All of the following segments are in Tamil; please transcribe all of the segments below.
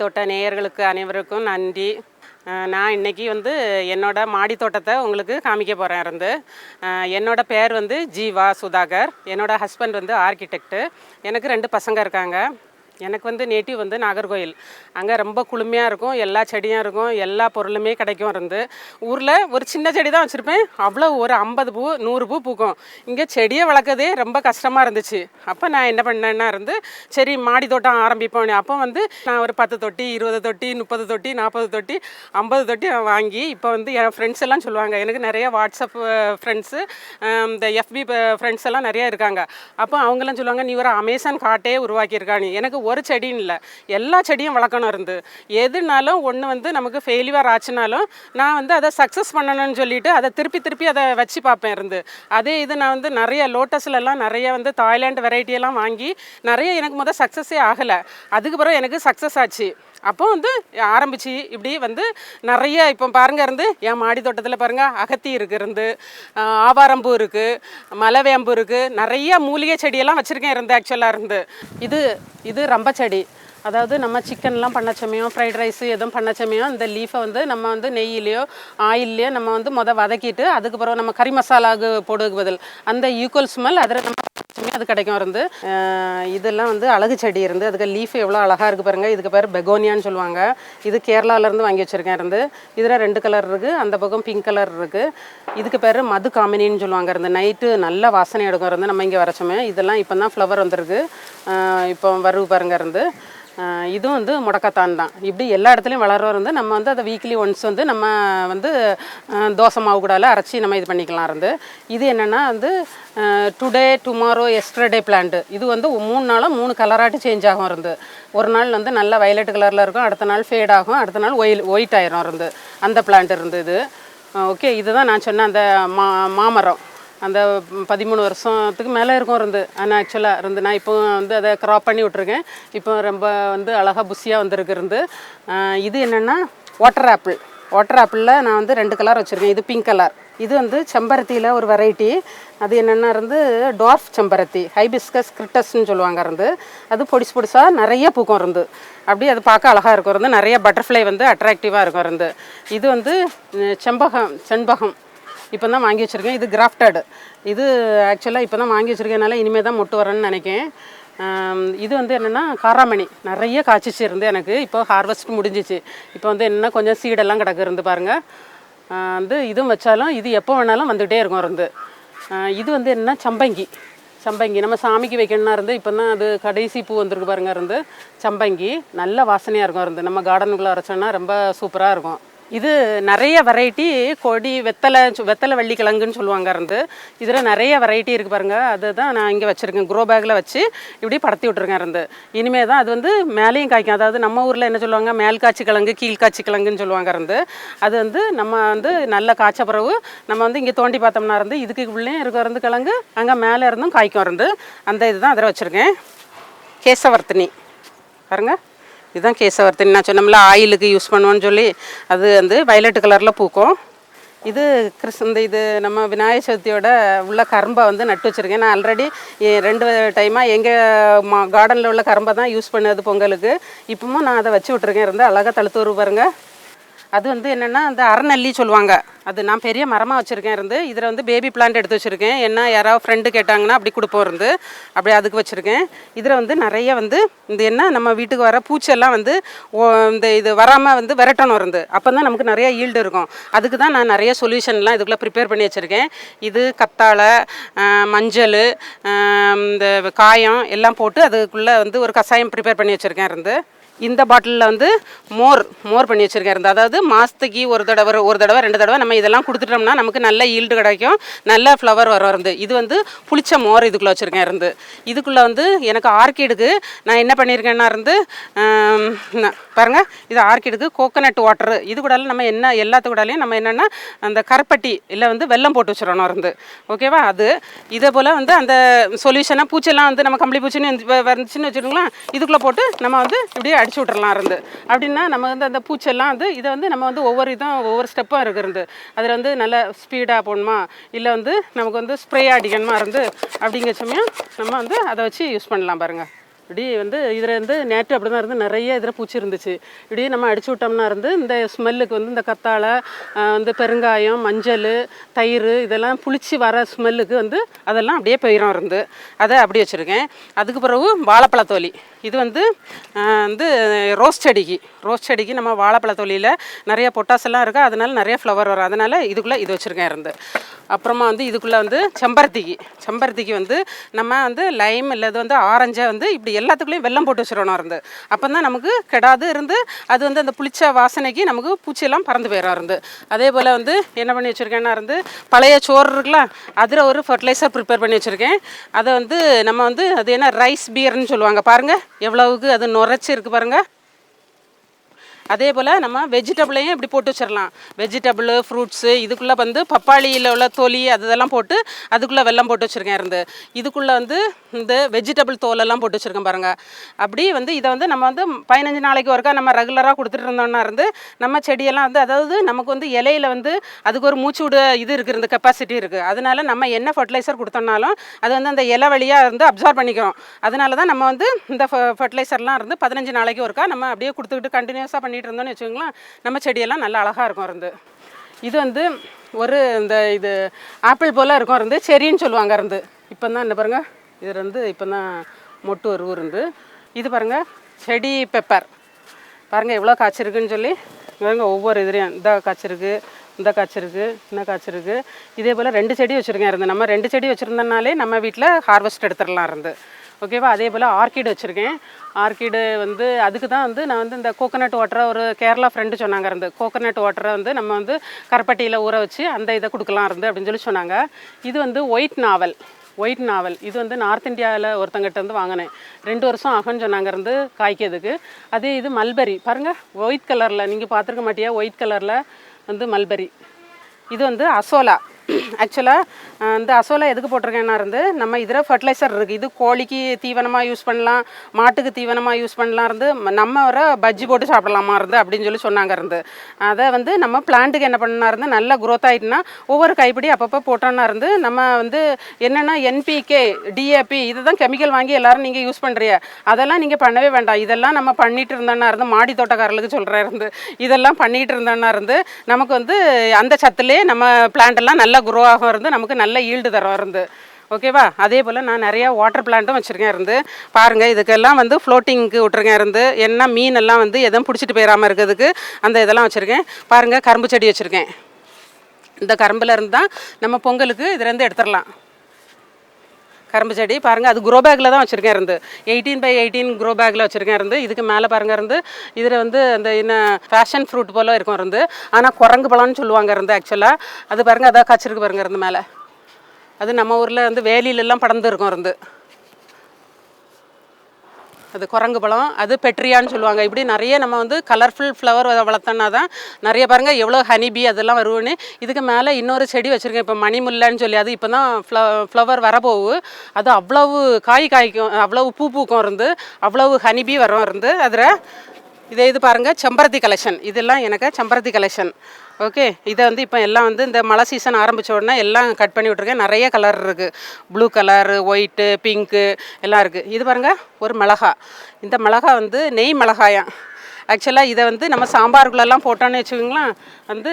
மாடித்தோட்ட தோட்ட நேயர்களுக்கு அனைவருக்கும் நன்றி. நான் இன்னைக்கு வந்து என்னோட மாடி தோட்டத்தை உங்களுக்கு காமிக்க போகிறேன் இருந்து. என்னோட பேர் வந்து ஜீவா சுதாகர். என்னோட ஹஸ்பண்ட் வந்து ஆர்கிடெக்ட்டு எனக்கு ரெண்டு பசங்க இருக்காங்க. எனக்கு வந்து நேட்டிவ் வந்து நாகர்கோயில் அங்கே ரொம்ப குளுமையாக இருக்கும் எல்லா செடியும் இருக்கும் எல்லா பொருளுமே கிடைக்கும் இருந்து ஊரில் ஒரு சின்ன செடி தான் வச்சுருப்பேன். அவ்வளோ ஒரு ஐம்பது பூ நூறு பூ பூக்கும். இங்கே செடியை வளர்க்கறதே ரொம்ப கஷ்டமாக இருந்துச்சு. அப்போ நான் என்ன பண்ணேன்னா இருந்து சரி மாடி தோட்டம் ஆரம்பிப்போம். அப்போ வந்து நான் ஒரு பத்து தொட்டி இருபது தொட்டி முப்பது தொட்டி நாற்பது தொட்டி ஐம்பது தொட்டி வாங்கி இப்போ வந்து என் ஃப்ரெண்ட்ஸ் எல்லாம் சொல்லுவாங்க. எனக்கு நிறைய வாட்ஸ்அப் ஃப்ரெண்ட்ஸு இந்த எஃபி ஃப்ரெண்ட்ஸ் எல்லாம் நிறைய இருக்காங்க. அப்போ அவங்கெல்லாம் சொல்லுவாங்க நீ ஒரு அமேசான் காட்டே உருவாக்கியிருக்கா நீ. எனக்கு ஒரு செடின்னு இல்லை. எல்லா செடியும் வளர்க்கணும் இருந்து. எதுனாலும் ஒன்று வந்து நமக்கு ஃபெயிலியர் ஆச்சுனாலும் நான் வந்து அதை சக்ஸஸ் பண்ணணும்னு சொல்லிட்டு அதை திருப்பி திருப்பி அதை வச்சு பார்ப்பேன் இருந்து. அதே இது நான் வந்து நிறைய லோட்டஸ்லலாம் நிறைய வந்து தாய்லாந்து வெரைட்டி எல்லாம் வாங்கி நிறைய எனக்கு முதல் சக்ஸஸே ஆகலை. அதுக்கு பிறகு எனக்கு சக்ஸஸ் ஆச்சு. அப்போ வந்து ஆரம்பிச்சு இப்படி வந்து நிறைய இப்போ பாருங்க இருந்து என் மாடி தோட்டத்தில் பாருங்க அகத்தி இருக்கு இருந்து ஆவாரம்பூ இருக்கு மலவேம்பு இருக்கு நிறைய மூலிகை செடியெல்லாம் வச்சிருக்கேன் இருந்து ஆக்சுவலாக இருந்து. இது இது ரம்ப செடி. அதாவது நம்ம சிக்கன்லாம் பண்ண சமயம் ஃப்ரைட் ரைஸ் எதுவும் பண்ண சமயம் இந்த லீஃபை வந்து நம்ம வந்து நெய்யிலையோ ஆயில்லையோ நம்ம வந்து முத வதக்கிட்டு அதுக்கு பிறகு நம்ம கறி மசாலாவுக்கு போடுறதுக்கு பதில். அந்த ஈக்குவல் ஸ்மெல் அதில் நம்ம வச்சோமே அது கிடைக்கும் இருந்து. இதெல்லாம் வந்து அழகு செடி இருந்து அதுக்கு லீஃப் எவ்வளோ அழகாக இருக்குது பாருங்கள் இதுக்கு பேர் பெகோனியான்னு சொல்லுவாங்க. இது கேரளாவிலேருந்து வாங்கி வச்சுருக்கேன் இருந்து. இதில் ரெண்டு கலர் இருக்குது அந்த பக்கம் பிங்க் கலர் இருக்குது இதுக்கு பேர் மது காமினின்னு சொல்லுவாங்க இருந்து. நைட்டு நல்ல வாசனை எடுக்கும் இருந்து நம்ம இங்கே வரச்சோமே. இதெல்லாம் இப்போ தான் ஃப்ளவர் வந்திருக்கு இப்போ வருவு பாருங்க இருந்து. இதுவும் வந்து முடக்கத்தான் தான். இப்படி எல்லா இடத்துலையும் வளர்றவர் வந்து நம்ம வந்து அதை வீக்லி ஒன்ஸ் வந்து நம்ம வந்து தோசை மாவு கூடால அரைச்சி நம்ம இது பண்ணிக்கலாம் இருந்து. இது என்னென்னா வந்து டுடே டுமாரோ எஸ்டர்டே பிளான்ட்டு இது வந்து மூணு நாளும் மூணு கலராட்டு சேஞ்ச் ஆகும் இருந்து. ஒரு நாள் வந்து நல்லா வயலட் கலரில் இருக்கும் அடுத்த நாள் ஃபேட் ஆகும் அடுத்த நாள் ஒயில் ஒயிட் ஆயிரும் இருந்து. அந்த பிளான்ட் இருந்து இது. ஓகே இதுதான் நான் சொன்ன அந்த மா மாமரம். அந்த பதிமூணு வருஷத்துக்கு மேலே இருக்கும் இருந்து. ஆனால் ஆக்சுவலாக இருந்து. நான் இப்போ வந்து அதை க்ராப் பண்ணி விட்ருக்கேன் இப்போ ரொம்ப வந்து அழகாக புஷியாக வந்திருக்கு இருந்து. இது என்னென்னா வாட்டர் ஆப்பிள் வாட்டர் ஆப்பிளில் நான் வந்து ரெண்டு கலர் வச்சுருக்கேன். இது பிங்க் கலர் இது வந்து செம்பருத்தியில் ஒரு வெரைட்டி அது என்னென்னா இருந்து டார்ஃப் செம்பருத்தி. ஹைபிஸ்கஸ் கிரிட்டஸ்ன்னு சொல்லுவாங்க இருந்து. அது பொடிசு பொடிசாக நிறைய பூக்கும் இருந்து. அப்படியே அது பார்க்க அழகாக இருக்கும் இருந்து. நிறைய பட்டர்ஃப்ளை வந்து அட்ராக்டிவாக இருக்கும் இருந்து. இது வந்து செம்பகம் செண்பகம். இப்போ தான் வாங்கி வச்சுருக்கேன். இது கிராஃப்டடு இது ஆக்சுவலாக இப்போ தான் வாங்கி வச்சுருக்கேனால இனிமேல் தான் மொட்டு வரேன்னு நினைக்கேன். இது வந்து என்னென்னா காராமணி. நிறைய காய்ச்சிச்சு இருந்து எனக்கு. இப்போ ஹார்வெஸ்ட் முடிஞ்சிச்சு. இப்போ வந்து என்ன கொஞ்சம் சீடெல்லாம் கிடக்கு இருந்து பாருங்கள் வந்து இதுவும் வச்சாலும் இது எப்போ வேணாலும் வந்துகிட்டே இருக்கும் இருந்து. இது வந்து என்னென்னா சம்பங்கி. சம்பங்கி. நம்ம சாமிக்கு வைக்கணும்னா இருந்து இப்போ தான் அது கடைசி பூ வந்திருக்கு பாருங்க இருந்து. சம்பங்கி. நல்ல வாசனையாக இருக்கும் இருந்து. நம்ம கார்டனுக்குள்ளே அரைச்சோன்னா ரொம்ப சூப்பராக இருக்கும். இது நிறைய வெரைட்டி கொடி வெத்தலை சு- வெத்தலை வள்ளி கிழங்குன்னு சொல்லுவாங்க இருந்து. இதில் நிறைய வெரைட்டி இருக்குது பாருங்கள் அதுதான் நான் இங்கே வச்சுருக்கேன். க்ரோ பேக்கில் வச்சு இப்படி படத்தி விட்ருக்கேன் இருந்து. இனிமே தான் அது வந்து மேலேயும் காய்க்கும். அதாவது நம்ம ஊரில் என்ன சொல்லுவாங்க? மேல் காய்ச்சி கிழங்கு கீழ் காய்ச்சி கிழங்குன்னு சொல்லுவாங்க இருந்து. அது வந்து நம்ம வந்து நல்ல காய்ச்ச பிறகு நம்ம வந்து இங்கே தோண்டி பார்த்தோம்னா இருந்து இதுக்கு உள்ளே இருக்க இருந்து கிழங்கு அங்கே மேலே இருந்தும் காய்க்கும் இருந்து. அந்த இதுதான் அதில் வச்சுருக்கேன். கேசவர்த்தினி. பாருங்கள் இதுதான் கேசவர்த்தினி. நான் சொன்னோம்ல ஆயிலுக்கு யூஸ் பண்ணுவோன்னு சொல்லி அது வந்து வயலட் கலரில் பூக்கும். இது கிறிஸ் இந்த இது நம்ம விநாயகர் சதுர்த்தியோட உள்ள கரும்பை வந்து நட்டு வச்சுருக்கேன். நான் ஆல்ரெடி ரெண்டு டைமாக எங்கள் மா கார்டனில் உள்ள கரும்பை தான் யூஸ் பண்ணது பொங்கலுக்கு. இப்பவும் நான் அதை வச்சு விட்ருக்கேன் இருந்து அழகாக தழுத்து வருவாருங்க அது வந்து என்னென்னா அந்த அறநல்லி சொல்லுவாங்க. அது நான் பெரிய மரமாக வச்சுருக்கேன் இருந்து இதில் வந்து பேபி பிளான்ட் எடுத்து வச்சுருக்கேன். என்ன யாராவது ஃப்ரெண்டு கேட்டாங்கன்னா அப்படி கொடுப்போம் இருந்து அப்படி அதுக்கு வச்சுருக்கேன். இதில் வந்து நிறைய வந்து இந்த என்ன நம்ம வீட்டுக்கு வர பூச்செல்லாம் வந்து ஓ- இந்த இது வராமல் வந்து விரட்டணும் இருந்து. அப்போ தான் நமக்கு நிறைய ஈல்டு இருக்கும். அதுக்கு தான் நான் நிறைய சொல்யூஷன்லாம் இதுக்குள்ளே ப்ரிப்பேர் பண்ணி வச்சுருக்கேன். இது கத்தாழை மஞ்சள் இந்த காயம் எல்லாம் போட்டு அதுக்குள்ளே வந்து ஒரு கஷாயம் ப்ரிப்பேர் பண்ணி வச்சுருக்கேன் இருந்து. இந்த பாட்டிலில் வந்து மோர் மோர் பண்ணி வச்சுருக்கேன் இருந்து அதாவது மாதத்துக்கு ஒரு தடவை ஒரு தடவை ரெண்டு தடவை நம்ம இதெல்லாம் கொடுத்துட்டோம்னா நமக்கு நல்ல ஈல்டு கிடைக்கும் நல்ல ஃப்ளவர் வரும் இருந்து இது வந்து புளிச்ச மோர் இதுக்குள்ளே வச்சுருக்கேன் இருந்து இதுக்குள்ளே வந்து எனக்கு ஆர்கிடுக்கு நான் என்ன பண்ணியிருக்கேன்னா இருந்து பாருங்கள் இது ஆர்கிடுக்கு கோகனட் வாட்ரு இது கூட நம்ம என்ன எல்லாத்து கூடாலையும் நம்ம என்னென்னா அந்த கருப்பட்டி இல்லை வந்து வெல்லம் போட்டு வச்சிடணும் இருந்து. ஓகேவா அது இதே போல் வந்து அந்த சொல்யூஷனாக பூச்செல்லாம் வந்து நம்ம கம்பளி பூச்சின்னு வந்து வந்துச்சுன்னு வச்சுக்கோங்களேன் இதுக்குள்ளே போட்டு நம்ம வந்து இப்படியே அடிச்சு விட்றலாம் இருந்து. அப்படின்னா நம்ம வந்து அந்த பூச்செல்லாம் வந்து இதை வந்து நம்ம வந்து ஒவ்வொரு இதும் ஒவ்வொரு ஸ்டெப்பாக இருக்கிறது அதில் வந்து நல்ல ஸ்பீடாக போகணுமா இல்லை வந்து நமக்கு வந்து ஸ்ப்ரே அடிக்கணுமா இருந்து? அப்படிங்கிற சமயம் நம்ம வந்து அதை வச்சு யூஸ் பண்ணலாம் பாருங்கள் இப்படி வந்து இதில் வந்து நேற்று அப்படி தான் இருந்து நிறைய இதில் பூச்சி இருந்துச்சு. இப்படி நம்ம அடிச்சு விட்டோம்னா இருந்து இந்த ஸ்மெல்லுக்கு வந்து இந்த கத்தாழை வந்து பெருங்காயம் மஞ்சள் தயிர் இதெல்லாம் புளிச்சு வர ஸ்மெல்லுக்கு வந்து அதெல்லாம் அப்படியே போயிடும் இருந்து. அதை அப்படி வச்சுருக்கேன். அதுக்கு பிறகு வாழைப்பழத்தோலி இது வந்து வந்து ரோஸ் செடிக்கு ரோஸ் செடிக்கு நம்ம வாழைப்பழத்தோலியில் நிறைய பொட்டாசெல்லாம் இருக்குது அதனால் நிறைய ஃப்ளவர் வரும். அதனால் இதுக்குள்ளே இது வச்சுருக்கேன் இருந்து. அப்புறமா வந்து இதுக்குள்ளே வந்து செம்பருத்திக்கு. செம்பருத்திக்கு வந்து நம்ம வந்து லைம் இல்லது வந்து ஆரஞ்சை வந்து இப்படி எல்லாத்துக்குள்ளேயும் வெல்லம் போட்டு வச்சிடணும் இருந்து அப்போ தான் நமக்கு கெடாது இருந்து அது வந்து அந்த புளிச்ச வாசனைக்கு நமக்கு பூச்சியெல்லாம் பறந்து போயிடும் இருந்து அதே போல் வந்து என்ன பண்ணி வச்சுருக்கேன்னா இருந்து பழைய சோறு இருக்குல்ல அதில் ஒரு ஃபர்டிலைசர் ப்ரிப்பேர் பண்ணி வச்சுருக்கேன். அதை வந்து நம்ம வந்து அது என்ன ரைஸ் பியர்னு சொல்லுவாங்க. பாருங்கள் எவ்வளவுக்கு அது நுரைச்சி இருக்குது பாருங்கள் அதே போல் நம்ம வெஜிடபிளையும் இப்படி போட்டு வச்சிடலாம். வெஜிடபிள் ஃப்ரூட்ஸு இதுக்குள்ளே வந்து பப்பாளியில் உள்ள தொலி அது இதெல்லாம் போட்டு அதுக்குள்ளே வெள்ளம் போட்டு வச்சுருக்கேன் இருந்து. இதுக்குள்ளே வந்து இந்த வெஜிடபிள் தோலெல்லாம் போட்டு வச்சுருக்கேன் பாருங்கள் அப்படி வந்து இதை வந்து நம்ம வந்து பதினஞ்சு நாளைக்கு ஒருக்கா நம்ம ரெகுலராக கொடுத்துட்டு இருந்தோம்னா இருந்து நம்ம செடியெல்லாம் வந்து அதாவது நமக்கு வந்து இலையில வந்து அதுக்கு ஒரு மூச்சு விட இது இருக்குது இந்த கெப்பாசிட்டி இருக்குது அதனால நம்ம என்ன ஃபர்டிலைசர் கொடுத்தோம்னாலும் அது வந்து அந்த இலை வழியாக இருந்து அப்சார்ப் பண்ணிக்கிறோம். அதனால தான் நம்ம வந்து இந்த ஃபர்டிலைசர்லாம் இருந்து பதினஞ்சு நாளைக்கு ஒருக்கா நம்ம அப்படியே கொடுத்துக்கிட்டு கண்டினியூஸாக பண்ணிகிட்டு இருந்தோம்னு வச்சுக்கோங்களேன் நம்ம செடியெல்லாம் நல்லா அழகாக இருக்கும் இருந்து இது வந்து ஒரு இந்த இது ஆப்பிள் போல் இருக்கும் இருந்து செரின்னு சொல்லுவாங்க இருந்து இப்போ தான் என்ன பாருங்கள் இது இருந்து இப்போ தான் மொட்டு ஒரு இருந்து. இது பாருங்கள் செடி பெப்பர் பாருங்கள் எவ்வளோ காய்ச்சிருக்குன்னு சொல்லி பாருங்க ஒவ்வொரு இதுலேயும் இந்த காய்ச்சிருக்கு இந்த காய்ச்சிருக்கு இந்த காய்ச்சிருக்கு. இதே போல் ரெண்டு செடி வச்சுருக்கேன் இருந்து நம்ம ரெண்டு செடி வச்சுருந்தனாலே நம்ம வீட்டில் ஹார்வெஸ்ட் எடுத்துடலாம் இருந்து ஓகேவா? அதே போல் ஆர்கிட் வச்சுருக்கேன். ஆர்கிடு வந்து அதுக்கு தான் வந்து நான் வந்து இந்த கோகோனட் வாட்டரை ஒரு கேரளா ஃப்ரெண்டு சொன்னாங்க. இருந்து கோகோனட் வாட்டரை வந்து நம்ம வந்து கருப்பட்டியில் ஊற வச்சு அந்த இதை கொடுக்கலாம் இருந்து அப்படின்னு சொல்லி சொன்னாங்க. இது வந்து ஒயிட் நாவல் ஒயிட் நாவல் இது வந்து நார்த் இந்தியாவில் ஒருத்தங்கிட்ட இருந்து வாங்கினேன். ரெண்டு வருஷம் ஆகும்னு சொன்னாங்க இருந்து காய்க்கிறதுக்கு. அதே இது மல்பெரி பாருங்கள் ஒயிட் கலரில் நீங்கள் பார்த்துருக்க மாட்டியா? ஒயிட் கலரில் வந்து மல்பெரி இது வந்து அசோலா. ஆக்சுவலாக இந்த அசோலா எதுக்கு போட்டிருக்கேன்னா இருந்து நம்ம இதில் ஃபர்டிலைசர் இருக்குது இது கோழிக்கு தீவனமாக யூஸ் பண்ணலாம் மாட்டுக்கு தீவனமாக யூஸ் பண்ணலாம் இருந்து நம்ம வர பஜ்ஜி போட்டு சாப்பிடலாமா இருந்து அப்படின்னு சொல்லி சொன்னாங்க இருந்து. அதை வந்து நம்ம பிளான்ட்டுக்கு என்ன பண்ணா இருந்து நல்லா க்ரோத் ஆகிட்டுனா ஒவ்வொரு கைப்பிடி அப்பப்போ போட்டோன்னா இருந்து நம்ம வந்து என்னென்னா என்பிகே டிஏபி இதுதான் கெமிக்கல் வாங்கி எல்லாரும் நீங்கள் யூஸ் பண்ணுறீங்க அதெல்லாம் நீங்கள் பண்ணவே வேண்டாம். இதெல்லாம் நம்ம பண்ணிட்டு இருந்தோன்னா இருந்து மாடி தோட்டக்காரர்களுக்கு சொல்கிறேன் இருந்து இதெல்லாம் பண்ணிட்டு இருந்தோன்னா இருந்து நமக்கு வந்து அந்த சத்துலேயே நம்ம பிளான்ட் எல்லாம் நல்லா குரோ ஆகும் இருந்து நமக்கு நல்ல ஈல்டு தரும் இருந்து. ஓகேவா அதே போல் நான் நிறையா வாட்டர் பிளான்ட்டும் வச்சுருக்கேன் இருந்து. பாருங்கள் இதுக்கெல்லாம் வந்து ஃப்ளோட்டிங்க்கு விட்டுருக்கேன் இருந்து. என்ன மீன் எல்லாம் வந்து எதுவும் பிடிச்சிட்டு போயிடாமல் இருக்கிறதுக்கு அந்த இதெல்லாம் வச்சுருக்கேன். பாருங்கள் கரும்பு செடி வச்சுருக்கேன். இந்த கரும்புலேருந்து தான் நம்ம பொங்கலுக்கு இதுலேருந்து எடுத்துடலாம். கரும்பு செடி. பாருங்கள் அது க்ரோ பேக்கில் தான் வச்சுருக்கேன் இருந்து. எயிட்டீன் பை எயிட்டீன் க்ரோ பேக்கில் வச்சுருக்கேன் இருந்து. இதுக்கு மேலே பாருங்கள் இருந்து. இதில் வந்து அந்த என்ன ஃபேஷன் ஃப்ரூட் போல் இருக்கும் இருந்து. ஆனால் குரங்கு பழம்னு சொல்லுவாங்க இருந்து ஆக்சுவலாக அது பாருங்கள் அதான் காய்ச்சிருக்கு பாருங்கள் இருந்து மேலே. அது நம்ம ஊரில் வந்து வேலியிலெல்லாம் படர்ந்து இருக்கும் இருந்து. அது குரங்கு பழம் அது பெட்ரியான்னு சொல்லுவாங்க. இப்படி நிறைய நம்ம வந்து கலர்ஃபுல் ஃப்ளவர் வளர்த்தோன்னா தான் நிறைய பாருங்கள் எவ்வளோ ஹனிபி அதெல்லாம் வருவோன்னு இதுக்கு மேலே இன்னொரு செடி வச்சுருக்கேன். இப்போ மணிமுல்லைன்னு சொல்லி அது இப்போ தான் ஃப்ள ஃப்ளவர் வரப்போகுது. அது அவ்வளவு காய் காய்க்கும் அவ்வளவு பூ பூக்கும் இருந்து அவ்வளவு ஹனிபி வரும் இருந்து அதில் இதே இது பாருங்கள் செம்பருத்தி கலெக்ஷன் இதெல்லாம் எனக்கு செம்பருத்தி கலெக்ஷன் ஓகே இதை வந்து இப்போ எல்லாம் வந்து இந்த மழை சீசன் ஆரம்பித்த உடனே எல்லாம் கட் பண்ணி விட்ருக்கேன் நிறைய கலர் இருக்குது ப்ளூ கலரு ஒயிட்டு பிங்க்கு எல்லாம் இருக்குது இது பாருங்கள் ஒரு மிளகா. இந்த மிளகா வந்து நெய் மிளகாயாம் ஆக்சுவலாக இதை வந்து நம்ம சாம்பாருக்குள்ளெல்லாம் போட்டோன்னு வச்சுக்கோங்களேன் வந்து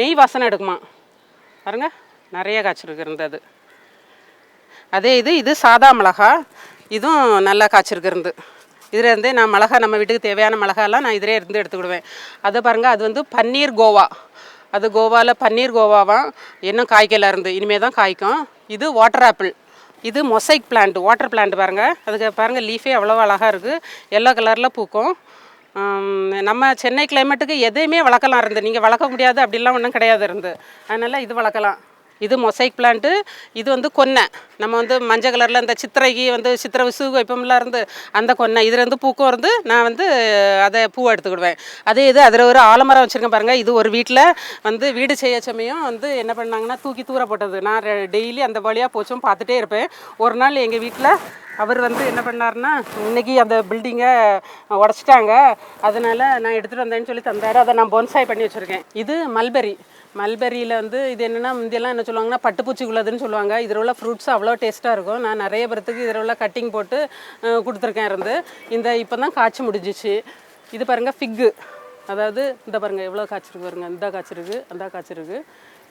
நெய் வாசனை எடுக்குமா? பாருங்க நிறைய காய்ச்சிருக்கு இருந்தது அதே. இது இது சாதா மிளகா. இதுவும் நல்லா காய்ச்சிருக்கு இருந்து. இதில் இருந்தே நான் மிளகா நம்ம வீட்டுக்கு தேவையான மிளகாலாம் நான் இதிலே இருந்து எடுத்துக்கிடுவேன். அதை பாருங்கள் அது வந்து பன்னீர் கோவா. அது கோவாவில் பன்னீர் கோவாவாம். இன்னும் காய்க்கல இருந்து. இனிமே தான் காய்க்கும். இது வாட்டர் ஆப்பிள் இது மொசைக் பிளான்ட் வாட்டர் பிளான்ட் பாருங்கள் அதுக்கு பாருங்கள் லீஃபே அவ்வளோ அழகாக இருக்குது எல்லோ கலரில் பூக்கும். நம்ம சென்னை கிளைமேட்டுக்கு எதையுமே வளர்க்கலாம் இருந்து. நீங்கள் வளர்க்க முடியாது அப்படிலாம் ஒன்றும் கிடையாது இருந்து. அதனால் இது வளர்க்கலாம். இது மொசைக் பிளான்ட்டு இது வந்து கொன்னை. நம்ம வந்து மஞ்சள் கலரில் இந்த சித்திரைக்கு வந்து சித்திரை விசு வைப்போம்ல இருந்து அந்த கொன்னை. இதுலேருந்து பூக்கும் இருந்து நான் வந்து அதை பூ எடுத்துக்கிடுவேன். அதே இது அதில் ஒரு ஆலமரம் வச்சுருக்கேன் பாருங்கள் இது ஒரு வீட்டில் வந்து வீடு செய்ய சமயம் வந்து என்ன பண்ணாங்கன்னா தூக்கி தூர போட்டது. நான் டெய்லி அந்த வழியாக போச்சும் பார்த்துட்டே இருப்பேன். ஒரு நாள் எங்கள் வீட்டில் அவர் வந்து என்ன பண்ணார்னா இன்னைக்கு அந்த பில்டிங்கை உடச்சிட்டாங்க. அதனால் நான் எடுத்துகிட்டு வந்தேன்னு சொல்லி தந்தார். அதை நான் பொன்சாய் பண்ணி வச்சுருக்கேன். இது மல்பெரி மல்பெரியில் வந்து இது என்னென்னா முந்தியெல்லாம் என்ன சொல்லுவாங்கன்னா பட்டுப்பூச்சிக்குள்ளதுன்னு சொல்லுவாங்க. இதில் உள்ள ஃப்ரூட்ஸ் அவ்வளோ டேஸ்ட்டாக இருக்கும். நான் நிறைய பேர்த்துக்கு இதில் உள்ள கட்டிங் போட்டு கொடுத்துருக்கேன் இருந்து. இந்த இப்போ தான் காய்ச்சி முடிஞ்சிச்சு. இது பாருங்கள் ஃபிக்கு அதாவது இந்த பாருங்கள் எவ்வளோ காய்ச்சிருக்கு பாருங்க. இந்த காய்ச்சிருக்கு அந்த காய்ச்சிருக்கு.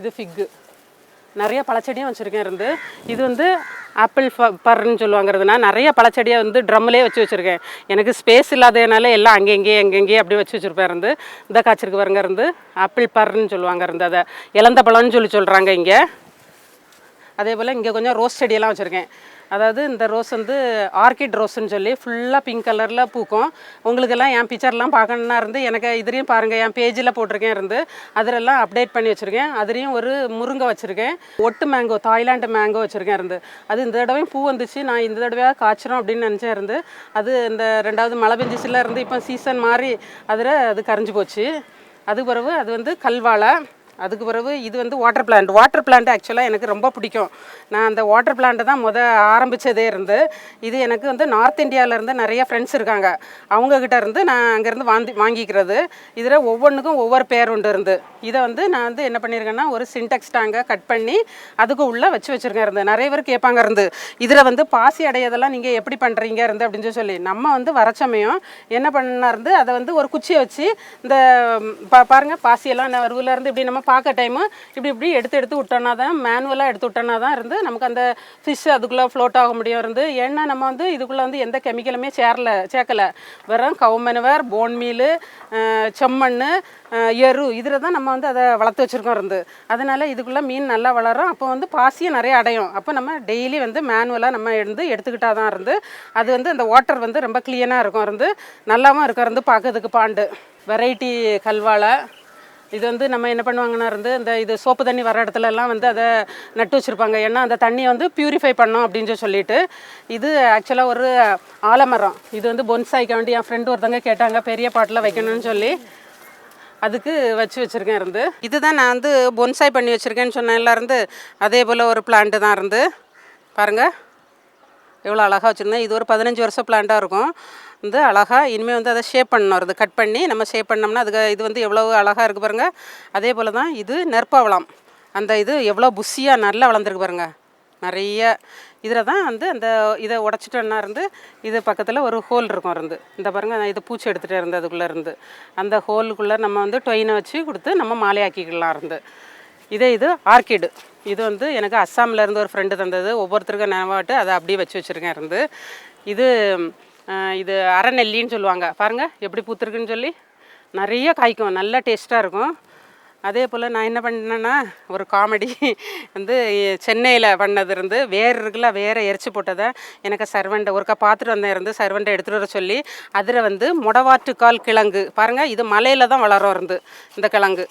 இது ஃபிக்கு நிறைய பழச்செடியும் வச்சுருக்கேன் இருந்து. இது வந்து ஆப்பிள் ப பர்ன்னு சொல்லுவாங்கிறதுனா நிறைய பழச்செடியை வந்து ட்ரம்லேயே வச்சு வச்சுருக்கேன். எனக்கு ஸ்பேஸ் இல்லாததுனால எல்லாம் அங்கெங்கேயே எங்கெங்கேயே அப்படி வச்சு வச்சுருப்பேன் இருந்து. இந்த காய்ச்சிருக்கு பாருங்க இருந்து. ஆப்பிள் பர்ன்னு சொல்லுவாங்க இருந்து அதை. இளந்த பழம்னு சொல்லி சொல்கிறாங்க இங்கே. அதே போல் இங்கே கொஞ்சம் ரோஸ் செடியெல்லாம் வச்சுருக்கேன். அதாவது இந்த ரோஸ் வந்து ஆர்கிட் ரோஸ்ன்னு சொல்லி ஃபுல்லாக பிங்க் கலரில் பூக்கும். உங்களுக்கெல்லாம் என் பிக்சர்லாம் பார்க்கணுன்னா இருந்து எனக்கு இதுலேயும் பாருங்கள் என் பேஜில் போட்டிருக்கேன் இருந்து. அதிலெல்லாம் அப்டேட் பண்ணி வச்சுருக்கேன். அதுலேயும் ஒரு முருங்கை வச்சுருக்கேன். ஒட்டு மேங்கோ தாய்லாண்டு மேங்கோ வச்சுருக்கேன் இருந்து. அது இந்த தடவையும் பூ வந்துச்சு. நான் இந்த தடவையாக காய்ச்சிரும் அப்படின்னு நினச்சேன் இருந்து. அது இந்த ரெண்டாவது மழை பெஞ்சிச்சுல இருந்து இப்போ சீசன் மாதிரி அதில் அது கரைஞ்சி போச்சு. அது பிறகு அது வந்து கல்வாழை. அதுக்கு பிறகு இது வந்து வாட்டர் பிளான்ட் வாட்டர் பிளான்ட் ஆக்சுவலாக எனக்கு ரொம்ப பிடிக்கும். நான் அந்த வாட்டர் பிளான்ட் தான் முத ஆரம்பித்ததே இருந்து இது எனக்கு வந்து நார்த் இந்தியாவிலேருந்து நிறைய ஃப்ரெண்ட்ஸ் இருக்காங்க. அவங்கக்கிட்ட இருந்து நான் அங்கேருந்து வாங்கி வாங்கிக்கிறது. இதில் ஒவ்வொன்றுக்கும் ஒவ்வொரு பேர் உண்டு இருந்து. இதை வந்து நான் வந்து என்ன பண்ணியிருக்கேன்னா ஒரு சின்டெக்ஸ் டேங்கை கட் பண்ணி அதுக்கு உள்ளே வச்சு வச்சுருக்கேன் இருந்து. நிறைய பேர் கேட்பாங்க இருந்து இதில் வந்து பாசி அடையதெல்லாம் நீங்கள் எப்படி பண்ணுறீங்க இருந்து அப்படின்னு சொல்லி நம்ம வந்து வர சமயம் என்ன பண்ணா இருந்து அதை வந்து ஒரு குச்சியை வச்சு இந்த பாருங்கள் பாசியெல்லாம் நறுவில் இருந்து இப்படி நம்ம பார்க்க டைமு இப்படி இப்படி எடுத்து எடுத்து விட்டோன்னா தான் மேனுவலாக எடுத்து விட்டோன்னா தான் இருந்து நமக்கு அந்த ஃபிஷ் அதுக்குள்ளே ஃப்ளோட் ஆக முடியும் இருந்து. ஏன்னா நம்ம வந்து இதுக்குள்ளே வந்து எந்த கெமிக்கலுமே சேரல சேர்க்கல. வெறும் கவுமெனுவர் போன் மீல் செம்மண் எரு இதில் தான் நம்ம வந்து அதை வளர்த்து வச்சுருக்கோம் இருந்து. அதனால இதுக்குள்ளே மீன் நல்லா வளரும். அப்போ வந்து பாசியும் நிறைய அடையும். அப்போ நம்ம டெய்லி வந்து மேனுவலாக நம்ம இருந்து எடுத்துக்கிட்டால் தான் இருந்து. அது வந்து அந்த வாட்டர் வந்து ரொம்ப க்ளீனாக இருக்கும் இருந்து. நல்லாவும் இருக்கும் இருந்து பார்க்கறதுக்கு பாண்டு. வெரைட்டி கல்வாழை இது வந்து நம்ம என்ன பண்ணுவாங்கன்னா இருந்து இந்த இது சோப்பு தண்ணி வர இடத்துல எல்லாம் வந்து அதை நட்டு வச்சுருப்பாங்க. ஏன்னா அந்த தண்ணியை வந்து பியூரிஃபை பண்ணோம் அப்படின்னு சொல்லிட்டு இது ஆக்சுவலாக ஒரு ஆலமரம். இது வந்து பொன்சாய்க்க வேண்டி என் ஃப்ரெண்டு ஒருத்தவங்க கேட்டாங்க பெரிய பாட்டில் வைக்கணும்னு சொல்லி. அதுக்கு வச்சு வச்சுருக்கேன் இருந்து. இதுதான் நான் வந்து பொன்சாய் பண்ணி வச்சுருக்கேன்னு சொன்னேன்ல இருந்து. அதே போல் ஒரு பிளான்ட்டு தான் இருந்து. பாருங்கள் எவ்வளோ அழகாக வச்சுருந்தேன். இது ஒரு பதினஞ்சு வருஷம் பிளான்ட்டாக இருக்கும். வந்து அழகாக இனிமேல் வந்து அதை ஷேப் பண்ணணும். அது கட் பண்ணி நம்ம ஷேப் பண்ணோம்னா அதுக்கு இது வந்து எவ்வளோ அழகாக இருக்குது பாருங்கள் அதே போல் தான் இது நெற்பவளம். அந்த இது எவ்வளோ புஷியாக நல்லா வளர்ந்துருக்கு பாருங்க. நிறைய இதில் தான் வந்து அந்த இதை உடச்சிட்டோன்னா இருந்து இது பக்கத்தில் ஒரு ஹோல் இருக்கும் இருந்து. இந்த பாருங்கள் நான் இதை பூச்சி எடுத்துகிட்டே இருந்து அதுக்குள்ளே இருந்து. அந்த ஹோலுக்குள்ளே நம்ம வந்து டொயினை வச்சு கொடுத்து நம்ம மாலையாக்கிக்கலாம் இருந்து. இதே இது ஆர்கிடு இது வந்து எனக்கு அஸ்ஸாமில் இருந்து ஒரு ஃப்ரெண்டு தந்தது. ஒவ்வொருத்தருக்கும் நினைவாட்டு அதை அப்படியே வச்சு வச்சுருக்கேன் இருந்து. இது இது அரைநெல்லின்னு சொல்லுவாங்க. பாருங்கள் எப்படி பூத்துருக்குன்னு சொல்லி. நிறைய காய்க்கும். நல்ல டேஸ்ட்டாக இருக்கும். அதே போல் நான் என்ன பண்ணேன்னா ஒரு காமெடி வந்து சென்னையில் பண்ணது இருந்து வேறு இருக்குல்ல வேறு எரிச்சு போட்டதை எனக்கு சர்வண்டை ஒருக்கா பார்த்துட்டு வந்தேன் இருந்து சர்வண்டை எடுத்துகிட்டு வர சொல்லி அதில் வந்து முடவாட்டுக்கால் கிழங்கு. பாருங்கள் இது மலையில் தான் வளரும் இருந்து இந்த கிழங்கு.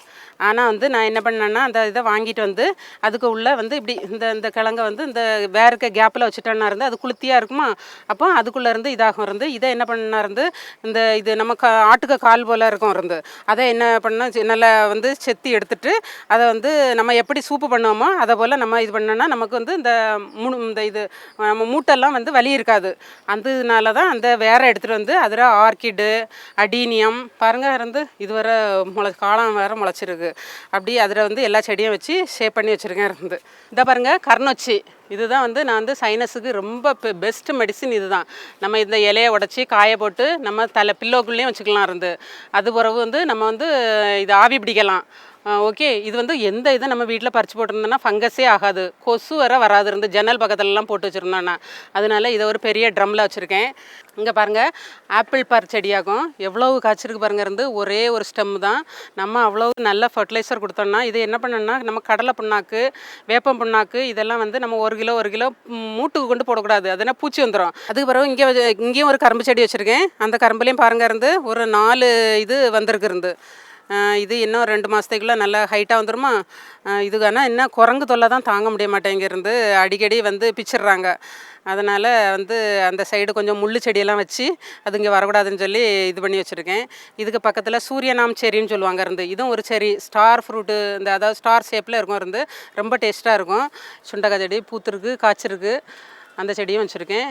ஆனால் வந்து நான் என்ன பண்ணேன்னா அந்த இதை வாங்கிட்டு வந்து அதுக்கு உள்ளே வந்து இப்படி இந்த இந்த கிழங்கை வந்து இந்த வேற இருக்க கேப்பில் வச்சுட்டேன்னா இருந்து அது குளுத்தியாக இருக்குமா? அப்போ அதுக்குள்ளே இருந்து இதாகும். இருந்து இதை என்ன பண்ணா இருந்து இந்த இது நம்ம க ஆட்டுக்கு கால் போல் இருக்கும் இருந்து. அதை என்ன பண்ணால் நல்லா வந்து செத்தி எடுத்துட்டு அதை வந்து நம்ம எப்படி சூப்பு பண்ணுவோமோ அதை போல் நம்ம இது பண்ணோன்னா நமக்கு வந்து இந்த முணு இந்த இது நம்ம மூட்டெல்லாம் வந்து வலி இருக்காது. அதனால தான் அந்த வேற எடுத்துகிட்டு வந்து அதில் ஆர்கிடு அடீனியம் பாருங்க இருந்து இதுவரை முளை காலம் வேறு முளைச்சிருக்கு. அப்படி அதில் வந்து எல்லா செடியும் வச்சு ஷேப் பண்ணி வச்சுருக்கேன் இருந்து. இதை பாருங்க கர்ணொச்சி. இதுதான் வந்து நான் வந்து சைனஸுக்கு ரொம்ப பெஸ்ட் மெடிசின் இதுதான். நம்ம இந்த இலையை உடச்சி காய போட்டு நம்ம தலை பில்லோக்குள்ளேயும் வச்சுக்கலாம் இருந்து. அது பிறகு வந்து நம்ம வந்து இது ஆவி பிடிக்கலாம். ஓகே. இது வந்து எந்த இதை நம்ம வீட்டில் பறித்து போட்டிருந்தோன்னா ஃபங்கஸே ஆகாது. கொசு வர வராது. இருந்து ஜன்னல் பக்கத்துலலாம் போட்டு வச்சுருந்தோன்னா அதனால இதை ஒரு பெரிய ட்ரம்மில் வச்சுருக்கேன். இங்கே பாருங்கள் ஆப்பிள் பார் செடியாகும். எவ்வளோ காய்ச்சிருக்கு பாருங்க இருந்து ஒரே ஒரு ஸ்டெம் தான். நம்ம அவ்வளோ நல்ல ஃபர்டிலைசர் கொடுத்தோம்னா இது என்ன பண்ணணும்னா நம்ம கடலை புண்ணாக்கு வேப்பம் புண்ணாக்கு இதெல்லாம் வந்து நம்ம ஒரு கிலோ ஒரு கிலோ மூட்டுக்கு கொண்டு போடக்கூடாது. அதனால் பூச்சி வந்துடும் அதுக்கு பிறகு இங்கே வச்சு- இங்கேயும் ஒரு கரும்பு செடி வச்சுருக்கேன். அந்த கரும்புலையும் பாருங்க இருந்து ஒரு நாலு இது வந்திருக்கு இருந்து. இது இன்னும் ரெண்டு மாதத்துக்குள்ளே நல்லா ஹைட்டாக வந்துருமா? இதுக்கான என்ன குரங்கு தொல்லை தான் தாங்க முடிய மாட்டேங்கிருந்து அடிக்கடி வந்து பிச்சிடுறாங்க. அதனால் வந்து அந்த சைடு கொஞ்சம் முள்ளு செடியெல்லாம் வச்சு அது இங்கே வரக்கூடாதுன்னு சொல்லி இது பண்ணி வச்சுருக்கேன். இதுக்கு பக்கத்தில் சூரியநாம் செரின்னு சொல்லுவாங்க இருந்து. இதுவும் ஒரு செரி ஸ்டார் ஃப்ரூட்டு இந்த அதாவது ஸ்டார் ஷேப்பில் இருக்கும் இருந்து. ரொம்ப டேஸ்ட்டாக இருக்கும். சுண்டக்காய் செடி பூத்துருக்கு காய்ச்சிருக்கு. அந்த செடியும் வச்சுருக்கேன்.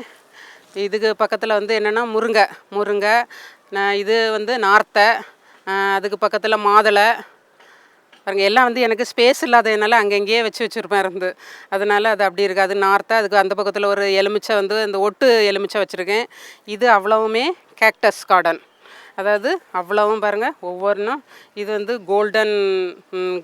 இதுக்கு பக்கத்தில் வந்து என்னென்னா முருங்கை. முருங்கை நான் இது வந்து நார்த்தை. அதுக்கு பக்கத்தில் மாதுளை. பாருங்கள் எல்லாம் வந்து எனக்கு ஸ்பேஸ் இல்லாததுனால அங்கங்கேயே வச்சு வச்சுருப்பேன் இருந்து. அதனால் அது அப்படி இருக்காது. நார்த்தாக அதுக்கு அந்த பக்கத்தில் ஒரு எலுமிச்சை வந்து இந்த ஒட்டு எலுமிச்சை வச்சுருக்கேன். இது அவ்வளவுமே கேக்டஸ் கார்டன் அதாவது அவ்வளவும் பாருங்கள் ஒவ்வொன்றும் இது வந்து கோல்டன்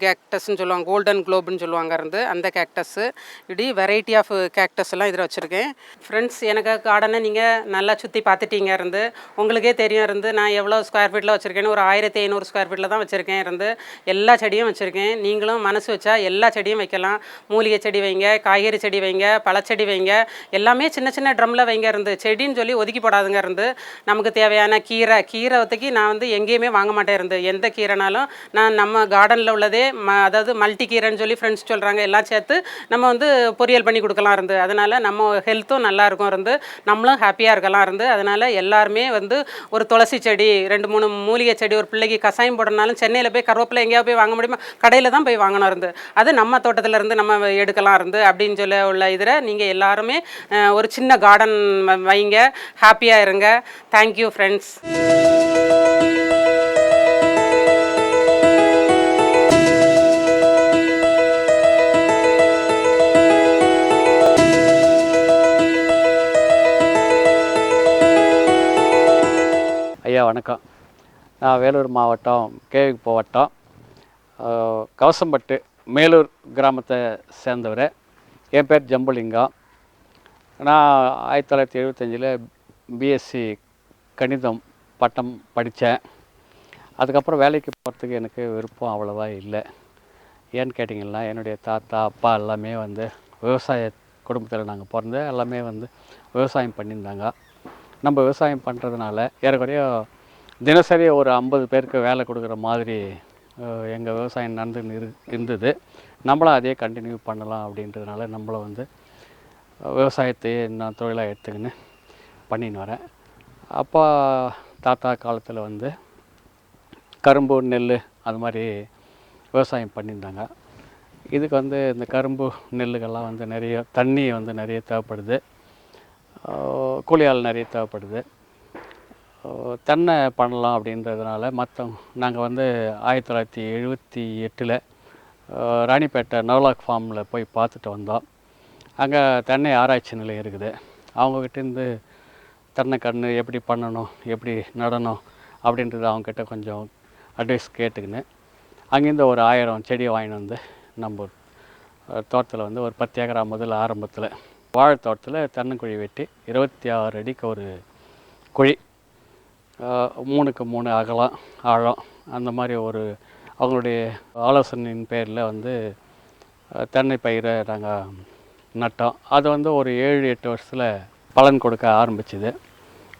கேக்டஸ்ன்னு சொல்லுவாங்க கோல்டன் குளோப்னு சொல்லுவாங்க இருந்து அந்த கேக்டஸ்ஸு இப்படி வெரைட்டி ஆஃப் கேக்டஸ் எல்லாம் இதில் வச்சுருக்கேன். ஃப்ரெண்ட்ஸ் எனக்கு கார்டனை நீங்கள் நல்லா சுற்றி பார்த்துட்டீங்க இருந்து உங்களுக்கே தெரியும் இருந்து நான் எவ்வளோ ஸ்கொயர் ஃபீட்டில் வச்சுருக்கேன்னு ஒரு ஆயிரத்தி ஐநூறு ஸ்கொயர் ஃபீட்டில் தான் வச்சுருக்கேன் இருந்து எல்லா செடியும் வச்சுருக்கேன். நீங்களும் மனசு வச்சா எல்லா செடியும் வைக்கலாம். மூலிகை செடி வைங்க காய்கறி செடி வைங்க பழச்செடி வைங்க எல்லாமே சின்ன சின்ன ட்ரம்மில் வைங்க இருந்து செடின்னு சொல்லி ஒதுக்கி போடாதுங்க இருந்து நமக்கு தேவையான கீரை கீரை ஒத்துக்கி நான் வந்து எங்கேயுமே வாங்க மாட்டேன் இருந்து. எந்த கீரைனாலும் நான் நம்ம கார்டனில் உள்ளதே ம அதாவது மல்டி கீரைன்னு சொல்லி ஃப்ரெண்ட்ஸ் சொல்கிறாங்க எல்லாம் சேர்த்து நம்ம வந்து பொரியல் பண்ணி கொடுக்கலாம் இருந்து. அதனால் நம்ம ஹெல்த்தும் நல்லா இருக்கும் இருந்து. நம்மளும் ஹாப்பியாக இருக்கலாம் இருந்து. அதனால் எல்லாருமே வந்து ஒரு துளசி செடி ரெண்டு மூணு மூலிகை செடி ஒரு பிள்ளைக்கு கசாயம் போடணும்னாலும் சென்னையில் போய் கருவேப்பிலை எங்கேயாவது போய் வாங்க முடியுமா? கடையில் தான் போய் வாங்கணும் இருந்து. அது நம்ம தோட்டத்தில் இருந்து நம்ம எடுக்கலாம் இருந்து அப்படின்னு சொல்ல உள்ள இதில் நீங்கள் எல்லாருமே ஒரு சின்ன கார்டன் வைங்க. ஹாப்பியாக இருங்க. தேங்க்யூ ஃப்ரெண்ட்ஸ் ஐயா வணக்கம். நான் வேலூர் மாவட்டம் கேவிக்கு போவட்டம். கவசம்பட்டு மேலூர் கிராமத்தை சேர்ந்தவர். என் பேர் ஜம்புலிங்கம். நான் ஆயிரத்தி தொள்ளாயிரத்தி எழுபத்தஞ்சில் பிஎஸ்சி கணிதம் பட்டம் படித்தேன். அதுக்கப்புறம் வேலைக்கு போகிறதுக்கு எனக்கு விருப்பம் அவ்வளோவா இல்லை. ஏன்னு கேட்டிங்கன்னா என்னுடைய தாத்தா அப்பா எல்லாமே வந்து விவசாய குடும்பத்தில் நாங்கள் பிறந்து எல்லாமே வந்து விவசாயம் பண்ணியிருந்தாங்க. நம்ம விவசாயம் பண்ணுறதுனால ஏறக்குறைய தினசரி ஒரு ஐம்பது பேருக்கு வேலை கொடுக்குற மாதிரி எங்கள் விவசாயம் நடந்து இரு இருந்தது. நம்மளும் அதே கண்டினியூ பண்ணலாம் அப்படின்றதுனால நம்மளும் வந்து விவசாயத்தையே நான் தொழிலாக எடுத்துக்கின்னு பண்ணின்னு வரேன். அப்பா தாத்தா காலத்தில் வந்து கரும்பு நெல் அது மாதிரி விவசாயம் பண்ணியிருந்தாங்க. இதுக்கு வந்து இந்த கரும்பு நெல்லுக்கெல்லாம் வந்து நிறைய தண்ணி வந்து நிறைய தேவைப்படுது. கூலியால் கூலி ஆள் நிறைய தேவைப்படுது. தென்னை பண்ணலாம் அப்படின்றதுனால மற்ற நாங்கள் வந்து ஆயிரத்தி தொள்ளாயிரத்தி எழுபத்தி எட்டில் ராணிப்பேட்டை நவலாக் ஃபார்மில் போய் பார்த்துட்டு வந்தோம். அங்கே தென்னை ஆராய்ச்சி நிலையம் இருக்குது. அவங்கக்கிட்டேருந்து தென்னை கன்று எப்படி பண்ணணும் எப்படி நடணும் அப்படின்றது அவங்கக்கிட்ட கொஞ்சம் அட்வைஸ் கேட்டுக்கின்னு அங்கேருந்து ஒரு ஆயிரம் செடியை வாங்கிட்டு வந்து நம்ம தோட்டத்தில் வந்து ஒரு பத்து ஏக்கரா முதல்ல ஆரம்பத்தில் வாழை தோட்டத்தில் தென்னங்குழி வெட்டி இருபத்தி ஆறு அடிக்கு ஒரு குழி மூணுக்கு மூணு அகலம் ஆழம் அந்த மாதிரி ஒரு அவங்களுடைய ஆலோசனையின் பேரில் வந்து தென்னை பயிரை நாங்கள் நட்டோம். அது வந்து ஒரு ஏழு எட்டு வருஷத்தில் பலன் கொடுக்க ஆரம்பிச்சுது.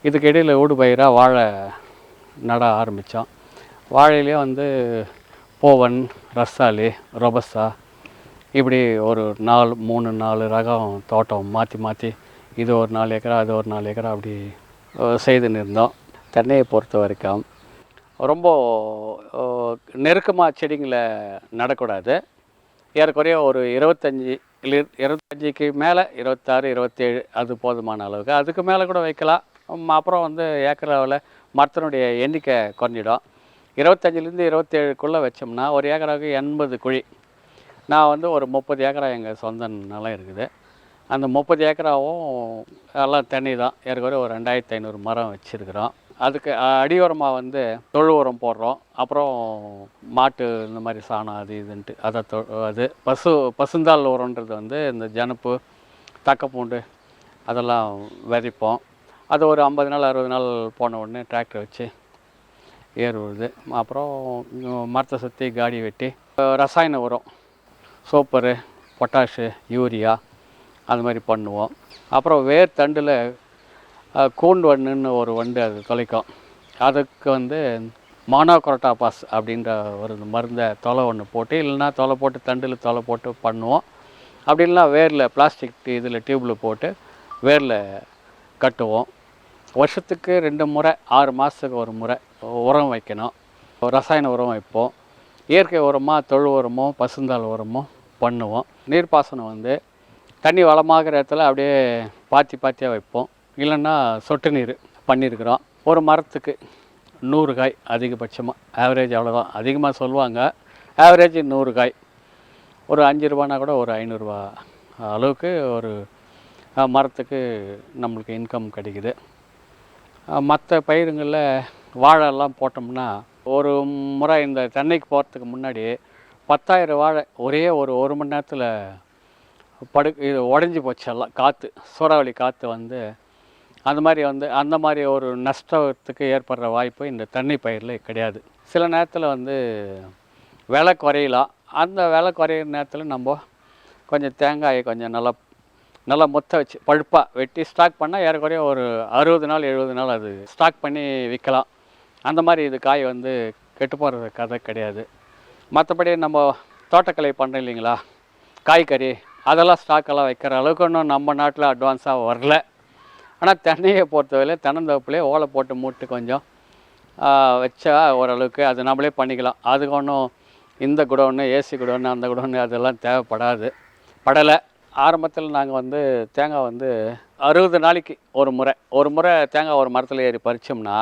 இதுக்கு இடையில் ஊடு பயிராக வாழை நட ஆரம்பித்தோம் வாழையிலே வந்து போவன் ரஸ்தாலி ரொபஸ்ஸா இப்படி ஒரு நாலு மூணு நாலு ரகம் தோட்டம் மாற்றி மாற்றி இது ஒரு நாலு ஏக்கரா அது ஒரு நாலு ஏக்கரா அப்படி செய்துன்னு இருந்தோம் தென்னையை பொறுத்த வரைக்கும் ரொம்ப நெருக்கமாக செடிங்களை நடக்கூடாது. ஏறக்குறைய ஒரு இருபத்தஞ்சி இல்லை இருபத்தஞ்சிக்கு மேலே இருபத்தாறு இருபத்தேழு அது போதுமான அளவுக்கு. அதுக்கு மேலே கூட வைக்கலாம். அப்புறம் வந்து ஏக்கராவில் மரத்தினுடைய எண்ணிக்கை குறைஞ்சிடும். இருபத்தஞ்சிலேருந்து இருபத்தேழுக்குள்ளே வச்சோம்னா ஒரு ஏக்கராவுக்கு எண்பது குழி. நான் வந்து ஒரு முப்பது ஏக்கரா எங்கள் சொந்த நிலம் இருக்குது. அந்த முப்பது ஏக்கராவும் எல்லாம் தண்ணி தான். ஏற்கனவே ஒரு ரெண்டாயிரத்தி ஐநூறு மரம் வச்சுருக்குறோம். அதுக்கு அடியோரமாக வந்து தொழு உரம் போடுறோம். அப்புறம் மாட்டு இந்த மாதிரி சாணம் அது இதுன்ட்டு. அதை தொ அது பசு பசுந்தாள் உரம்ன்றது வந்து இந்த ஜனப்பு தக்கப்பூண்டு அதெல்லாம் விதைப்போம். அது ஒரு ஐம்பது நாள் அறுபது நாள் போன உடனே டிராக்டர் வச்சு ஏர் விழுது அப்புறம் மரத்தை சுற்றி காடி வெட்டி ரசாயன உரம் சூப்பரு பொட்டாஷு யூரியா அது மாதிரி பண்ணுவோம். அப்புறம் வேர் தண்டில் கூண்டு வண்டுன்னு ஒரு வண்டு அது தொலைக்கும். அதுக்கு வந்து மானோக்ரோட்டாபாஸ் அப்படின்ற ஒரு மருந்தை தொலை ஒன்று போட்டு இல்லைன்னா தொலை போட்டு தண்டில் தொலை போட்டு பண்ணுவோம். அப்படி இல்லைனா வேரில் பிளாஸ்டிக் இதில் டியூப்பில் போட்டு வேரில் கட்டுவோம். வருஷத்துக்கு ரெண்டு முறை ஆறு மாதத்துக்கு ஒரு முறை உரம் வைக்கணும். ரசாயன உரம் வைப்போம். இயற்கை உரமாக தொழு உரமோ பசுந்தாள் உரமோ பண்ணுவோம். நீர்ப்பாசனம் வந்து தண்ணி வளமாகிற இடத்துல அப்படியே பாத்தி பாத்தியாக வைப்போம். இல்லைன்னா சொட்டு நீர் பண்ணியிருக்கிறோம். ஒரு மரத்துக்கு நூறு காய் அதிகபட்சமாக ஆவரேஜ் அவ்வளோதான் அதிகமாக சொல்லுவாங்க. ஆவரேஜ் நூறு காய். ஒரு அஞ்சு ரூபானா கூட ஒரு ஐநூறுரூவா அளவுக்கு ஒரு மரத்துக்கு நம்மளுக்கு இன்கம் கிடைக்குது. மற்ற பயிருங்களில் வாழைலாம் போட்டோம்னா ஒரு முறை இந்த தென்னைக்கு போகிறதுக்கு முன்னாடி பத்தாயிரம் வாழை ஒரே ஒரு ஒரு மணி நேரத்தில் படு இது உடஞ்சி போச்சு எல்லாம். காற்று சூறாவளி காற்று வந்து அந்த மாதிரி வந்து அந்த மாதிரி ஒரு நஷ்டத்துக்கு ஏற்படுற வாய்ப்பு இந்த தண்ணி பயிரில் கிடையாது. சில நேரத்தில் வந்து விலை குறையலாம். அந்த விலை குறையிற நேரத்தில் நம்ம கொஞ்சம் தேங்காயை கொஞ்சம் நல்லா நல்லா மொத்த வச்சு பழுப்பாக வெட்டி ஸ்டாக் பண்ணால் ஏறக்குறைய ஒரு அறுபது நாள் எழுபது நாள் அது ஸ்டாக் பண்ணி விற்கலாம் அந்த மாதிரி இது காய் வந்து கெட்டு போகிறது கதை கிடையாது. மற்றபடி நம்ம தோட்டக்கலை பண்ணுறோம் இல்லைங்களா? காய்கறி அதெல்லாம் ஸ்டாக்கெல்லாம் வைக்கிற அளவுக்கு இன்னும் நம்ம நாட்டில் அட்வான்ஸாக வரல. ஆனால் தென்னையை பொறுத்தவரையில தென்னந்தோப்புலேயே ஓலை போட்டு மூட்டு கொஞ்சம் வச்சா ஓரளவுக்கு அது நம்மளே பண்ணிக்கலாம். அதுக்கு ஒன்றும் இந்த குடோன்னு ஏசி குடோன்னு அந்த குடோன்னு அதெல்லாம் தேவைப்படாது. படலை. ஆரம்பத்தில் நாங்கள் வந்து தேங்காய் வந்து அறுபது நாளைக்கு ஒரு முறை. ஒரு முறை தேங்காய் ஒரு மரத்தில் ஏறி பறித்தோம்னா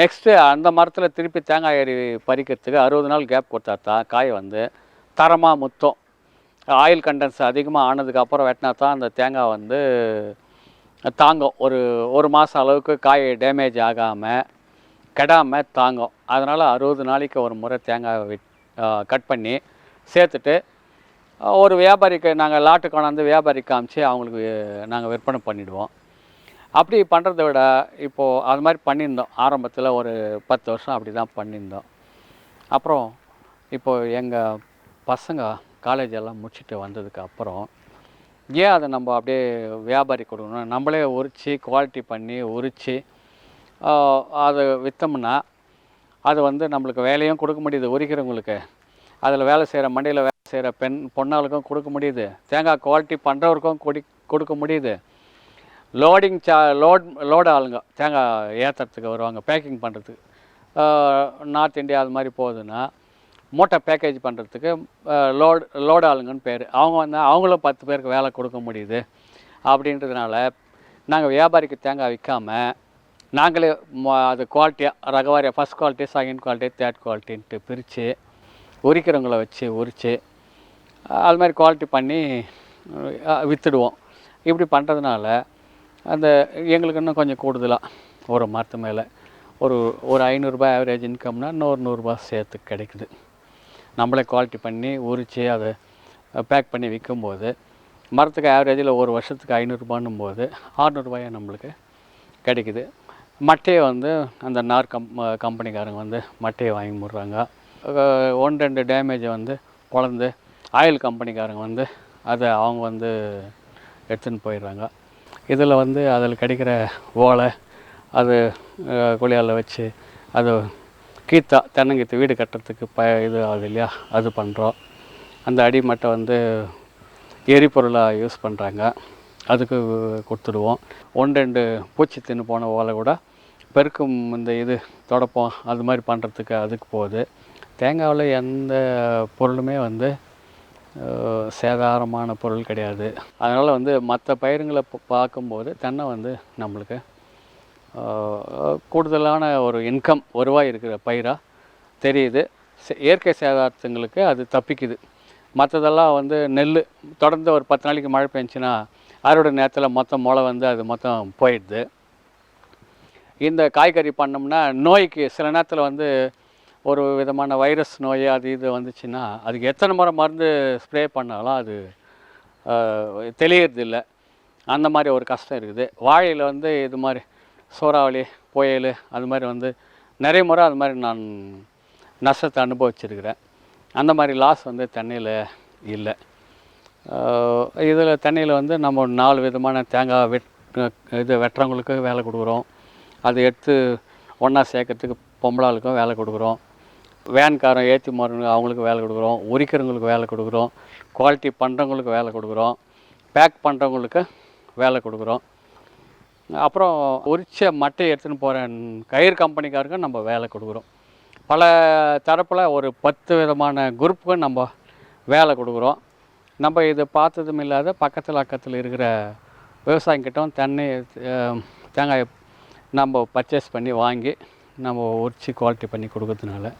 நெக்ஸ்ட்டு அந்த மரத்தில் திருப்பி தேங்காய் ஏறி பறிக்கிறதுக்கு அறுபது நாள் கேப் கொடுத்தா தான் காய் வந்து தரமாக முத்தம். ஆயில் கண்டென்ஸ் அதிகமாக ஆனதுக்கப்புறம் வெட்டினா தான் அந்த தேங்காய் வந்து தாங்கும். ஒரு ஒரு மாதம் அளவுக்கு காய் டேமேஜ் ஆகாமல் கெடாமல் தாங்கும். அதனால் அறுபது நாளைக்கு ஒரு முறை தேங்காய் விட் கட் பண்ணி சேர்த்துட்டு ஒரு வியாபாரிக்கு நாங்கள் லாட்டு கொண்டாந்து வியாபாரிக்கு காமிச்சு அவங்களுக்கு நாங்கள் விற்பனை பண்ணிவிடுவோம் அப்படி பண்ணுறத விட இப்போது அது மாதிரி பண்ணியிருந்தோம். ஆரம்பத்தில் ஒரு பத்து வருஷம் அப்படி தான் பண்ணியிருந்தோம். அப்புறம் இப்போது எங்கள் பசங்க காலேஜ் எல்லாம் முடிச்சுட்டு வந்ததுக்கு அப்புறம் ஏன் அதை நம்ம அப்படியே வியாபாரி கொடுக்கணும் நம்மளே உரித்து குவாலிட்டி பண்ணி உரித்து அதை விற்றோம்னா அது வந்து நம்மளுக்கு வேலையும் கொடுக்க முடியுது உரிக்கிறவங்களுக்கு. அதில் வேலை செய்கிற மண்டியில் வேலை செய்கிற பெண் பொண்ணாளுக்கும் கொடுக்க முடியுது. தேங்காய் குவாலிட்டி பண்ணுறவருக்கும் கொடி கொடுக்க முடியுது. லோடிங் சா லோட் லோடு ஆளுங்க தேங்காய் ஏற்றுறதுக்கு வருவாங்க பேக்கிங் பண்ணுறதுக்கு நார்த் இந்தியா அது மாதிரி போகுதுன்னா மூட்டை பேக்கேஜ் பண்ணுறதுக்கு லோடு லோடு ஆளுங்கன்னு பேர். அவங்க வந்து அவங்களும் பத்து பேருக்கு வேலை கொடுக்க முடியுது. அப்படின்றதுனால நாங்கள் வியாபாரிக்கு தேங்காய் விற்காம நாங்களே ம- அது குவாலிட்டியாக ரகவாரியாக first quality second quality third குவாலிட்டின்ட்டு பிரித்து உரிக்கிறவங்கள வச்சு உரித்து அது மாதிரி குவாலிட்டி பண்ணி விற்றுடுவோம் இப்படி பண்ணுறதுனால அந்த எங்களுக்கு இன்னும் கொஞ்சம் கூடுதலாக ஒரு மரத்து மேலே ஒரு ஒரு ஐநூறுரூபா ஆவரேஜ் இன்கம்னால் இன்னொரு நூறுரூபா சேர்த்து கிடைக்குது. நம்மளே குவாலிட்டி பண்ணி உரித்து அதை பேக் பண்ணி விற்கும்போது மரத்துக்கு ஆவரேஜில் ஒரு வருஷத்துக்கு ஐநூறுரூபான்னும் போது ஆறுநூறுபாயா நம்மளுக்கு கிடைக்குது. மட்டையை வந்து அந்த நார் கம் கம்பெனிக்காரங்க வந்து மட்டையை வாங்கி முடுறாங்க. ஒன் ரெண்டு டேமேஜை வந்து குழந்து ஆயில் கம்பெனிக்காரங்க வந்து அதை அவங்க வந்து எடுத்துன்னு போயிடுறாங்க. இதில் வந்து அதில் கிடைக்கிற ஓலை அது குளியால் வச்சு அது கீத்தா தென்னங்கீத்து வீடு கட்டுறதுக்கு ப இது ஆகுது இல்லையா? அது பண்ணுறோம் அந்த அடிமட்டை வந்து எரிபொருளாக யூஸ் பண்ணுறாங்க அதுக்கு கொடுத்துடுவோம். ஒன்று ரெண்டு பூச்சி தின்னு போன ஓலை கூட பெருக்கும் இந்த இது தொடப்பம் அது மாதிரி பண்ணுறதுக்கு அதுக்கு போகுது. தேங்காவில் எந்த பொருளுமே வந்து சேதாரமான பொருள் கிடையாது. அதனால் வந்து மற்ற பயிருங்களை பார்க்கும்போது தென்னை வந்து நம்மளுக்கு கூடுதலான ஒரு இன்கம் வருவாய் இருக்கிற பயிராக தெரியுது. சே- இயற்கை சேதாரத்துங்களுக்கு அது தப்பிக்குது. மற்றதெல்லாம் வந்து நெல் தொடர்ந்து ஒரு பத்து நாளைக்கு மழை பெஞ்சுன்னா அறுவடை நேரத்தில் மொத்தம் முளை வந்து அது மொத்தம் போயிடுது. இந்த காய்கறி பண்ணோம்னா நோய்க்கு சில நேரத்தில் வந்து ஒரு விதமான வைரஸ் நோய் அது இது வந்துச்சுன்னா அதுக்கு எத்தனை முறை மருந்து ஸ்ப்ரே பண்ணாலும் அது தெளியறதில்லை. அந்த மாதிரி ஒரு கஷ்டம் இருக்குது. வாழையில் வந்து இது மாதிரி சூறாவளி புயல் அது மாதிரி வந்து நிறைய முறை அது மாதிரி நான் நஷ்டத்தை அனுபவிச்சிருக்கிறேன். அந்த மாதிரி லாஸ் வந்து தென்னையில் இல்லை. இதில் தென்னையில் வந்து நம்ம நாலு விதமான தேங்காய் வெட் இது வெட்டுறவங்களுக்கு வேலை கொடுக்குறோம். அதை எடுத்து ஒன்றா சேர்க்கறதுக்கு பொம்பளாளுக்கும் வேலை கொடுக்குறோம். வேன்காரன் ஏற்றி மாறவங்க அவங்களுக்கு வேலை கொடுக்குறோம். உரிக்கிறவங்களுக்கு வேலை கொடுக்குறோம். குவாலிட்டி பண்ணுறவங்களுக்கு வேலை கொடுக்குறோம். பேக் பண்ணுறவங்களுக்கு வேலை கொடுக்குறோம். அப்புறம் உரிச்ச மட்டையை எடுத்துன்னு போகிற கயிறு கம்பெனிக்காருக்கும் நம்ம வேலை கொடுக்குறோம். பல தரப்பில் ஒரு பத்து விதமான குரூப்புக்கு நம்ம வேலை கொடுக்குறோம். நம்ம இது பார்த்ததும் இல்லாத பக்கத்தில் அக்கத்தில் இருக்கிற விவசாயிங்கிட்டும் தண்ணி தேங்காய் நம்ம பர்ச்சேஸ் பண்ணி வாங்கி நம்ம உரிச்சு குவாலிட்டி பண்ணி கொடுக்கறதுனால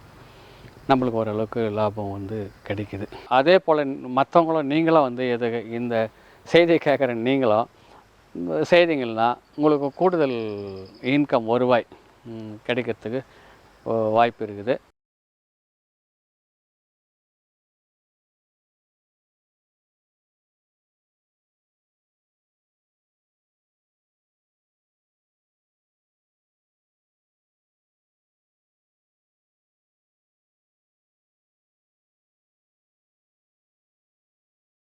நம்மளுக்கு ஓரளவுக்கு லாபம் வந்து கிடைக்குது. அதே போல் மற்றவங்களும் நீங்களும் வந்து எது இந்த செய்தியை கேட்குற நீங்களும் செய்திங்கன்னா உங்களுக்கு கூடுதல் இன்கம் வருவாய் கிடைக்கிறதுக்கு வாய்ப்பு இருக்குது.